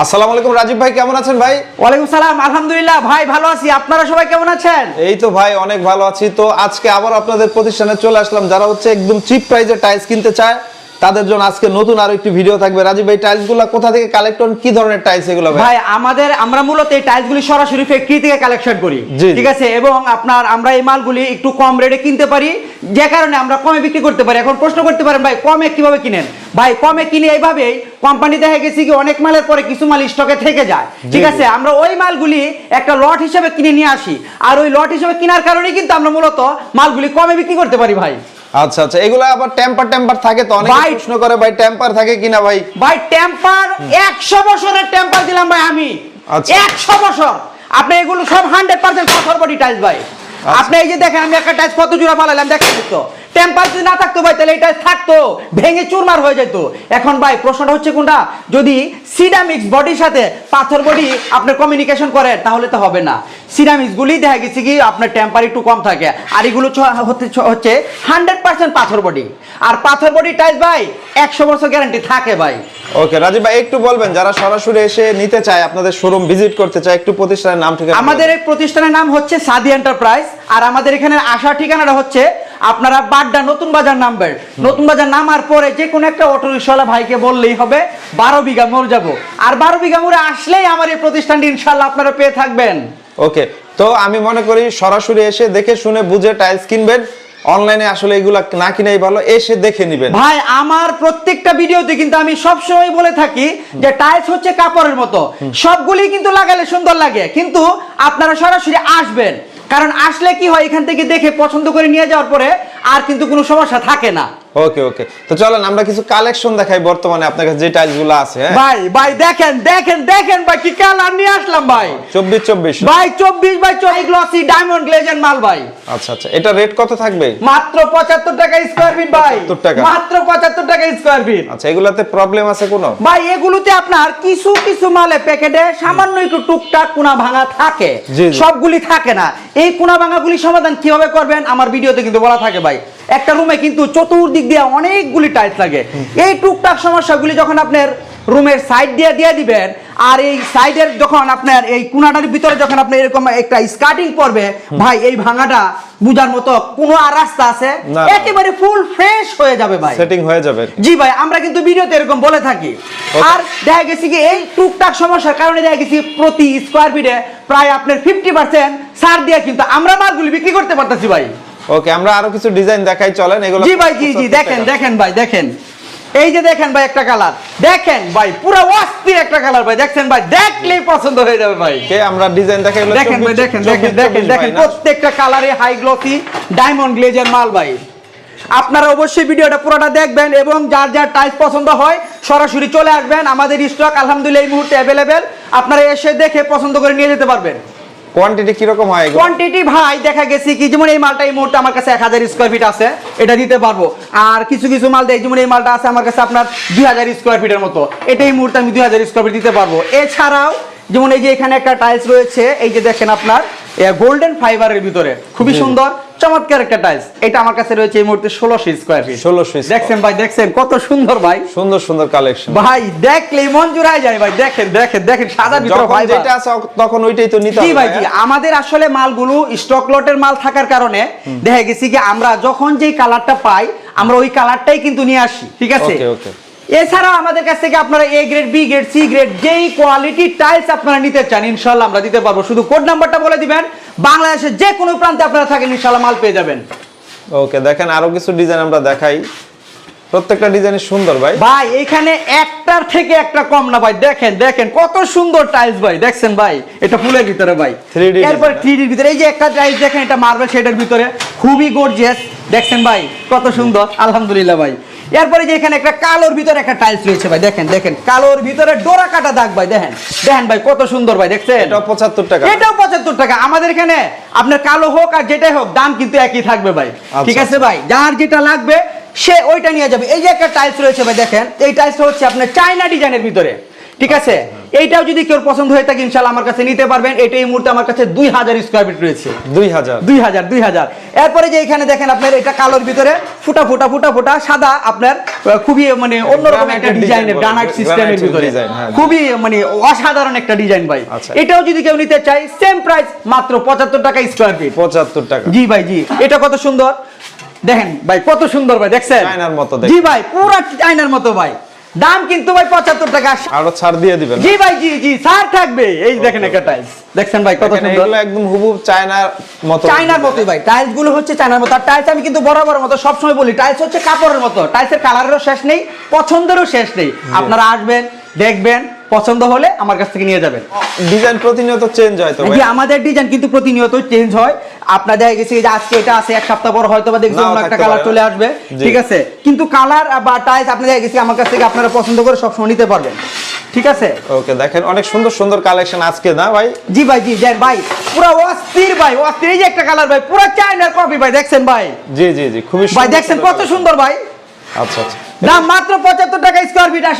আসসালামু আলাইকুম রাজীব ভাই কেমন আছেন ভাই? ওয়ালাইকুম সালাম আলহামদুলিল্লাহ। ভাই ভালো আছি। আপনারা সবাই কেমন আছেন? এই তো ভাই অনেক ভালো আছি। তো আজকে আবার আপনাদের প্রতিষ্ঠানে চলে আসলাম। যারা হচ্ছে একদম চিপ প্রাইজে টাইলস কিনতে চায় তাদের জন্য আজকে নতুন আরও একটি ভিডিও থাকবে। রাজীব ভাই টাইলসগুলা কোথা থেকে কালেক্ট করেন? কি ধরনের টাইলস এগুলো ভাই? আমাদের আমরা মূলত এই টাইলসগুলি সরাসরি ফ্যাক্টরি থেকে কালেকশন করি। ঠিক আছে? এবং আপনার আমরা এই মালগুলি একটু কম রেটে কিনতে পারি। যে কারণে আমরা কমে বিক্রি করতে পারি। এখন প্রশ্ন করতে পারেন ভাই কমে কীভাবে কিনেন? ভাই কমে কিনে এইভাবেই কোম্পানি দেখা গেছে কি অনেক মালের পরে কিছু মাল স্টকে থেকে যায়। ঠিক আছে? আমরা ওই মালগুলি একটা লট হিসেবে কিনে নিয়ে আসি। আর ওই লট হিসেবে কেনার কারণে কিন্তু আমরা মূলত মালগুলি কমে বিক্রি করতে পারি ভাই। আচ্ছা আচ্ছা এগুলো আবার টেম্পার টেম্পার থাকে তো? অনেক প্রশ্ন করে ভাই টেম্পার থাকে কিনা ভাই? ভাই টেম্পার একশো বছরের টেম্পার দিলাম ভাই আমি। আচ্ছা। একশো বছর। আপনি এগুলো সব হান্ড্রেড পার্সেন্ট পাথর বডি টাইলস ভাই। আচ্ছা। আপনি এই যে দেখেন আমি একটা টাইলস কত জোড়া ফালাইলাম দেখেন তো। টেম্পার যদি না থাকতো ভাই তাহলে টাইলস থাকতো ভেঙে চুরমার হয়ে যেত। এখন ভাই প্রশ্নটা হচ্ছে কোনটা? যদি সিরামিক্স বডির সাথে পাথর বডি আপনার কমিউনিকেশন করেন তাহলে তো হবে না। সিরামিক্স গুলি দেখা গেছে কি আপনার টেম্পার একটু কম থাকে। আর এগুলো হতে হচ্ছে হান্ড্রেড পার্সেন্ট পাথর বডি আর পাথর বডি টাইলস ভাই একশো বছর গ্যারান্টি থাকে ভাই। ওকে রাজীব ভাই একটু বলবেন যারা সরাসরি এসে নিতে চায় আপনাদের শোরুম ভিজিট করতে চায় একটু প্রতিষ্ঠানের নাম ঠিক আমাদের এই প্রতিষ্ঠানের নাম হচ্ছে সাদি এন্টারপ্রাইজ আর আমাদের এখানে আসার ঠিকানাটা হচ্ছে আপনারা বাড্ডা নতুন বাজার নামবেন। নতুন বাজার নামার পরে যে কোনো একটা অটো রিক্সাওয়ালা ভাইকে বললেই হবে বারো বিঘা মোড় যাব। আর বারো বিঘা মোড়ে আসলেই আমার এই প্রতিষ্ঠানটি ইনশাল্লাহ আপনারা পেয়ে থাকবেন। ওকে তো আমি মনে করি সরাসরি এসে দেখে শুনে বুঝে টাইলস কিনবেন। অনলাইনে আসলে এগুলা না কিনাই ভালো এসে দেখে নেবেন। ভাই আমার প্রত্যেকটা ভিডিওতে কিন্তু আমি সবসময় বলে থাকি যে টাইলস হচ্ছে কাপড়ের মতো। সবগুলি কিন্তু লাগালে সুন্দর লাগে। কিন্তু আপনারা সরাসরি আসবেন। কারণ আসলে কি হয়, এখান থেকে দেখে পছন্দ করে নিয়ে যাওয়ার পরে আর কিন্তু কোনো সমস্যা থাকে না। ওকে ওকে তো চলেন আমরা কিছু কালেকশন দেখাই বর্তমানে আপনার কাছে যে টাইলসগুলো আছে হ্যাঁ? ভাই ভাই দেখেন দেখেন দেখেন ভাই কি কালার নিয়ে আসলাম ভাই? চব্বিশ চব্বিশ। ভাই চব্বিশ বাই চব্বিশ গ্লসি ডায়মন্ড গ্লেজের মাল ভাই। আচ্ছা আচ্ছা। এটা রেট কত থাকবে? মাত্র পঁচাত্তর টাকা স্কোয়ার ফিট ভাই। 75 টাকা। মাত্র পঁচাত্তর টাকা স্কোয়ার ফিট আচ্ছা এগুলাতে প্রবলেম আছে কোনো? ভাই এগুলোতে আপনার কিছু কিছু মালে প্যাকেটে সামান্য একটু টুকটাক কোনা ভাঙা থাকে। সবগুলি থাকে না। এই কোনা ভাঙাগুলি সমাধান কীভাবে করবেন আমার ভিডিওতে কিন্তু বলা থাকে ভাই। একটা রুমে কিন্তু চতুর্দিক দিয়ে অনেকগুলি টাইলস লাগে। এই টুকটাক সমস্যাগুলি যখন আপনার রুমের সাইড দিয়ে দিয়ে দিবেন আর এই সাইডের যখন আপনার এই কোনাটার ভিতরে যখন আপনি এরকম একটা স্কার্টিং পড়বে ভাই এই ভাঙাটা বুঝার মতো কোনো আর রাস্তা আছে? একেবারে ফুল ফ্রেশ হয়ে যাবে ভাই। সেটিং হয়ে যাবে। জি ভাই আমরা কিন্তু ভিডিওতে এরকম বলে থাকি। আর দেখা গেছে কি এই টুকটাক সমস্যার কারণে দেখা গেছে প্রতি স্কোয়ার ফিটে প্রায় আপনার ফিফটি পার্সেন্ট ছাড় দিয়ে কিন্তু আমরা মালগুলি বিক্রি করতে পারতেছি ভাই। ওকে আমরা আরও কিছু ডিজাইন দেখাই চলেন এগুলো জি ভাই জি জি দেখেন দেখেন ভাই দেখেন। এই যে দেখেন ভাই একটা কালার দেখেন ভাই পুরো অস্থির একটা কালার ভাই। দেখছেন ভাই দেখলেই পছন্দ হয়ে যাবে ভাই। কে আমরা ডিজাইন দেখাই দেখেন ভাই 24 দেখেন দেখেন দেখেন দেখেন প্রত্যেকটা কালারে হাই গ্লসি ডায়মন্ড গ্লেজের মাল ভাই। আপনারা অবশ্যই ভিডিওটা পুরোটা দেখবেন এবং যার যার টাইপ পছন্দ হয় সরাসরি চলে আসবেন। আমাদের স্টক আলহামদুলিল্লাহ এই মুহূর্তে অ্যাভেলেবেল আপনারা এসে দেখে পছন্দ করে নিয়ে যেতে পারবেন। কোয়ান্টিটি কি রকম হয় কোয়ান্টিটি ভাই, দেখা গেছে কি, যেমন এই মালটা এই মুহূর্তে আমার কাছে এক হাজার স্কোয়ার ফিট আছে, এটা দিতে পারব। আর কিছু কিছু মাল দেয় যেমন এই মালটা আছে আমার কাছে আপনার দুই হাজার স্কোয়ার ফিটের মতো। এটা এই মুহূর্তে আমি দুই হাজার স্কোয়ার ফিট দিতে পারব। এছাড়াও, যেমন এই যে এখানে একটা টাইলস রয়েছে, এই যে দেখেন আপনার গোল্ডেন ফাইবারের ভিতরে। খুবই সুন্দর চমৎকার একটা টাইলস এটা আমার কাছে রয়েছে এই মুহূর্তে ষোলোশো স্কোয়ার ফিট 1600 দেখছেন ভাই দেখছেন কত সুন্দর ভাই। সুন্দর সুন্দর কালেকশন ভাই দেখলেই মন জুড়ায় যায় ভাই। দেখেন দেখেন দেখেন সাদা ভিতরে ভাই যেটা আছে তখন ওইটাই তো নিতে জি হবে ভাই জি হ্যাঁ? আমাদের আসলে মালগুলো স্টক লটের মাল থাকার কারণে দেখা গেছি কি আমরা যখন যেই কালারটা পাই আমরা ওই কালারটাই কিন্তু নিয়ে আসি ঠিক আছে? ওকে ওকে এছাড়াও আমাদের কাছ থেকে আপনারা A grade B grade C grade যেই কোয়ালিটি টাইলস আপনারা নিতে চান ইনশাল্লাহ আমরা দিতে পারব। শুধু কোড নাম্বারটা বলে দিবেন বাংলাদেশের যে কোনো প্রান্তে আপনারা থাকেন ইনশাল্লাহ মাল পেয়ে যাবেন। ওকে দেখেন আরও কিছু ডিজাইন আমরা দেখাই। প্রত্যেকটা ডিজাইন সুন্দর ভাই। ভাই এখানে একটার থেকে একটা কম না ভাই। দেখেন দেখেন কত সুন্দর টাইলস ভাই। দেখছেন ভাই? এটা ফুলের ভিতরে ভাই। 3D এরপর থ্রি ভিতরে। এই যে একটা টাইলস দেখেন এটা মার্বেল শেডের ভিতরে। খুবই গর্জিয়াস দেখছেন ভাই? কত সুন্দর। আলহামদুলিল্লাহ ভাই। এরপরে যে এখানে একটা কালোর ভিতরে একটা টাইলস রয়েছে ভাই দেখেন দেখেন কালোর ভিতরে ডোরা কাটা দাগ ভাই দেখেন দেখেন ভাই কত সুন্দর ভাই দেখছেন? এটাও পঁচাত্তর টাকা। এটাও পঁচাত্তর টাকা। আমাদের এখানে আপনার কালো হোক আর যেটাই হোক দাম কিন্তু একই থাকবে ভাই। আচ্ছা। ঠিক আছে ভাই? যার যেটা লাগবে সে ওইটা নিয়ে যাবে। এই যে একটা টাইলস রয়েছে ভাই দেখেন এই টাইলসটা হচ্ছে আপনার চায়না ডিজাইনের ভিতরে। ঠিক আছে? এইটাও যদি কেউ পছন্দ হয়ে থাকে ইনশাল্লাহ আমার কাছে নিতে পারবেন। এটা এই মুহূর্তে আমার কাছে দুই হাজার স্কোয়ার ফিট রয়েছে। দুই হাজার। দুই হাজার দুই হাজার। এরপরে যে এখানে দেখেন আপনার এটা কালোর ভিতরে ফুটা ফুটা ফুটা ফুটা সাদা আপনার খুবই মানে অন্যরকম একটা ডিজাইনের গ্রানাইট। সিস্টেমের ভিতরে। হ্যাঁ। খুবই মানে অসাধারণ একটা ডিজাইন ভাই। আচ্ছা। এটাও যদি কেউ নিতে চাই সেম প্রাইস মাত্র পঁচাত্তর টাকা স্কোয়ার ফিট পঁচাত্তর টাকা। জি ভাই জি। এটা কত সুন্দর? দেখেন ভাই কত সুন্দর ভাই দেখছেন? আয়নার মতো জি ভাই পুরো আয়নার মতো ভাই। দাম কিন্তু ভাই পঁচাত্তর টাকা। আরও ছাড় দিয়ে দিবেন। জি ভাই জি জি স্যার থাকবে। এই দেখেন একটা টাইলস দেখছেন ভাই কত সুন্দর? এগুলো একদম হুবহু চায়নার মতো। চায়নার মতোই ভাই। টাইলসগুলো হচ্ছে চায়নার মতো। আর টাইলস আমি কিন্তু বরাবর মতো সবসময় বলি টাইলস হচ্ছে কাপড়ের মতো। টাইলসের কালারেরও শেষ নেই পছন্দেরও শেষ নেই। আপনারা আসবেন দেখবেন পছন্দ হলে আমার কাছ থেকে নিয়ে যাবেন। ডিজাইন প্রতিনিয়ত চেঞ্জ হয় তো জি আমাদের ডিজাইন কিন্তু প্রতিনিয়ত চেঞ্জ হয়। আপনার দেখা গেছে যে আজকে এটা আছে এক সপ্তাহ পর হয়তো বা দেখছি অন্য একটা কালার চলে আসবে। ঠিক আছে? কিন্তু কালার বা টাইলস আপনি দেখা গেছে আমার কাছ থেকে আপনারা পছন্দ করে সবসময় নিতে পারবেন। ঠিক আছে? ওকে দেখেন অনেক সুন্দর সুন্দর কালেকশন আজকে না ভাই? জি ভাই জি দেন ভাই পুরো অস্থির ভাই অস্থির। এই যে একটা কালার ভাই পুরো চায়নার কপি ভাই দেখছেন ভাই? জি জি জি খুবই ভাই সুন্দর দেখছেন কত সুন্দর ভাই। আচ্ছা আচ্ছা। দাম মাত্র পঁচাত্তর টাকা স্কোয়ার ফিট আর